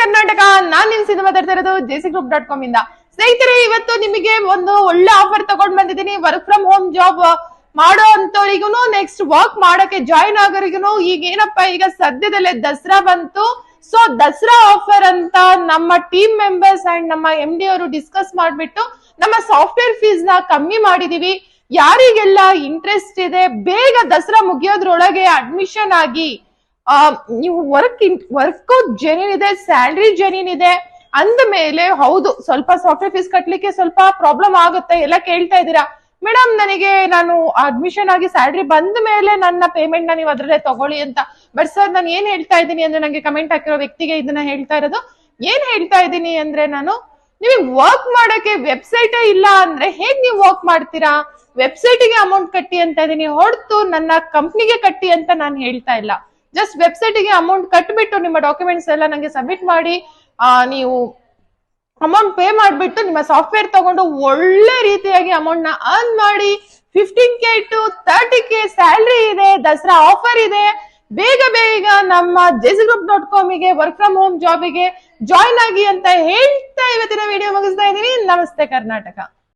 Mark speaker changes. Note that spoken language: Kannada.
Speaker 1: ಕರ್ನಾಟಕ. ನಾನ್ ನಿಮ್ ಸಿನಿಮಾ ಇರೋದು ಜೆಸಿ ಗ್ರೂಪ್ ಡಾಟ್ ಕಾಮ್ ಇಂದ. ಸ್ನೇಹಿತರೆ, ಇವತ್ತು ನಿಮಗೆ ಒಂದು ಒಳ್ಳೆ ಆಫರ್ ತಗೊಂಡ್ ಬಂದಿದ್ದೀನಿ. ವರ್ಕ್ ಫ್ರಮ್ ಹೋಮ್ ಜಾಬ್ ಮಾಡೋ ಅಂತವರಿಗೂ ನೆಕ್ಸ್ಟ್ ವರ್ಕ್ ಮಾಡಕ್ಕೆ ಜಾಯಿನ್ ಆಗೋರಿಗೂ ಈಗ ಏನಪ್ಪಾ, ಈಗ ಸದ್ಯದಲ್ಲೇ ದಸರಾ ಬಂತು. ಸೊ ದಸರಾ ಆಫರ್ ಅಂತ ನಮ್ಮ ಟೀಮ್ ಮೆಂಬರ್ಸ್ ಅಂಡ್ ನಮ್ಮ ಎಂ ಡಿ ಅವರು ಡಿಸ್ಕಸ್ ಮಾಡ್ಬಿಟ್ಟು ನಮ್ಮ ಸಾಫ್ಟ್ವೇರ್ ಫೀಸ್ನ ಕಮ್ಮಿ ಮಾಡಿದೀವಿ. ಯಾರಿಗೆಲ್ಲ ಇಂಟ್ರೆಸ್ಟ್ ಇದೆ, ಬೇಗ ದಸರಾ ಮುಗಿಯೋದ್ರೊಳಗೆ ಅಡ್ಮಿಷನ್ ಆಗಿ ನೀವು ವರ್ಕ್ ವರ್ಕ್ ಜೆನ್ಯೂನ್ ಇದೆ ಸ್ಯಾಲ್ರಿ ಜೆನ್ಯೂನ್ ಇದೆ, ಅಂದ ಮೇಲೆ ಹೌದು, ಸ್ವಲ್ಪ ಸಾಫ್ಟ್ವೇರ್ ಫೀಸ್ ಕಟ್ಲಿಕ್ಕೆ ಸ್ವಲ್ಪ ಪ್ರಾಬ್ಲಮ್ ಆಗುತ್ತೆ ಎಲ್ಲ ಕೇಳ್ತಾ ಇದ್ದೀರಾ? ಮೇಡಮ್ ನನಗೆ ನಾನು ಅಡ್ಮಿಷನ್ ಆಗಿ ಸ್ಯಾಲ್ರಿ ಬಂದ ಮೇಲೆ ನನ್ನ ಪೇಮೆಂಟ್ನ ನೀವು ಅದರಲ್ಲೇ ತಗೊಳ್ಳಿ ಅಂತ. ಬಟ್ ಸರ್ ನಾನು ಏನ್ ಹೇಳ್ತಾ ಇದ್ದೀನಿ ಅಂದ್ರೆ ನಂಗೆ ಕಮೆಂಟ್ ಹಾಕಿರೋ ವ್ಯಕ್ತಿಗೆ ಇದನ್ನ ಹೇಳ್ತಾ ಇರೋದು. ಏನ್ ಹೇಳ್ತಾ ಇದ್ದೀನಿ ಅಂದ್ರೆ ನಾನು ನಿಮಗೆ ವರ್ಕ್ ಮಾಡೋಕೆ ವೆಬ್ಸೈಟ್ ಇಲ್ಲ ಅಂದ್ರೆ ಹೇಗ್ ನೀವು ವರ್ಕ್ ಮಾಡ್ತೀರಾ? ವೆಬ್ಸೈಟ್ಗೆ ಅಮೌಂಟ್ ಕಟ್ಟಿ ಅಂತ ಇದೀನಿ ಹೊರತು ನನ್ನ ಕಂಪ್ನಿಗೆ ಕಟ್ಟಿ ಅಂತ ನಾನು ಹೇಳ್ತಾ ಇಲ್ಲ. ಜಸ್ಟ್ ವೆಬ್ಸೈಟ್ಗೆ ಅಮೌಂಟ್ ಕಟ್ಬಿಟ್ಟು ನಿಮ್ಮ ಡಾಕ್ಯುಮೆಂಟ್ಸ್ ಎಲ್ಲ ನಂಗೆ ಸಬ್ಮಿಟ್ ಮಾಡಿ ನೀವು ಅಮೌಂಟ್ ಪೇ ಮಾಡಿಬಿಟ್ಟು ನಿಮ್ಮ ಸಾಫ್ಟ್ವೇರ್ ತಗೊಂಡು ಒಳ್ಳೆ ರೀತಿಯಾಗಿ ಅಮೌಂಟ್ನ ಅರ್ನ್ ಮಾಡಿ fifteen K to thirty K salary ಇದೆ, ದಸರಾ ಆಫರ್ ಇದೆ. ಬೇಗ ಬೇಗ ನಮ್ಮ ಜೆಸ್ ಗ್ರೂಪ್ ಡಾಟ್ ಕಾಮಿಗೆ ವರ್ಕ್ ಫ್ರಮ್ ಹೋಮ್ ಜಾಬಿಗೆ ಜಾಯ್ನ್ ಆಗಿ ಅಂತ ಹೇಳ್ತಾ ಇವತ್ತಿನ ವಿಡಿಯೋ ಮುಗಿಸ್ತಾ ಇದ್ದೀನಿ. ನಮಸ್ತೆ ಕರ್ನಾಟಕ.